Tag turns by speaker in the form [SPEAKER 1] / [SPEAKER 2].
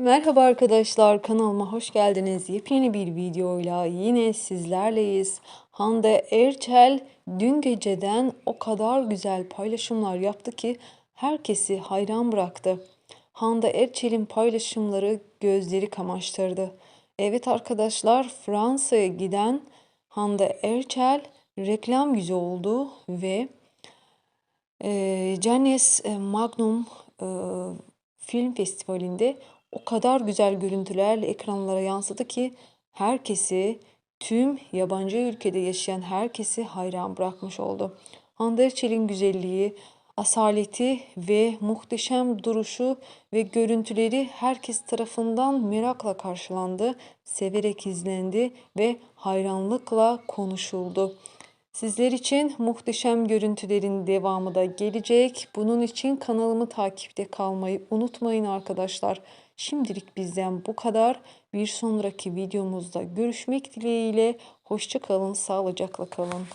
[SPEAKER 1] Merhaba arkadaşlar kanalıma hoş geldiniz. Yepyeni bir videoyla yine sizlerleyiz. Hande Erçel dün geceden o kadar güzel paylaşımlar yaptı ki herkesi hayran bıraktı. Hande Erçel'in paylaşımları gözleri kamaştırdı. Evet arkadaşlar Fransa'ya giden Hande Erçel reklam yüzü oldu ve e, Cannes Magnum e, Film Festivali'nde o kadar güzel görüntülerle ekranlara yansıdı ki herkesi, tüm yabancı ülkede yaşayan herkesi hayran bırakmış oldu. Hande Erçel'in güzelliği, asaleti ve muhteşem duruşu ve görüntüleri herkes tarafından merakla karşılandı, severek izlendi ve hayranlıkla konuşuldu. Sizler için muhteşem görüntülerin devamı da gelecek. Bunun için kanalımı takipte kalmayı unutmayın arkadaşlar. Şimdilik bizden bu kadar. Bir sonraki videomuzda görüşmek dileğiyle. Hoşça kalın, sağlıcakla kalın.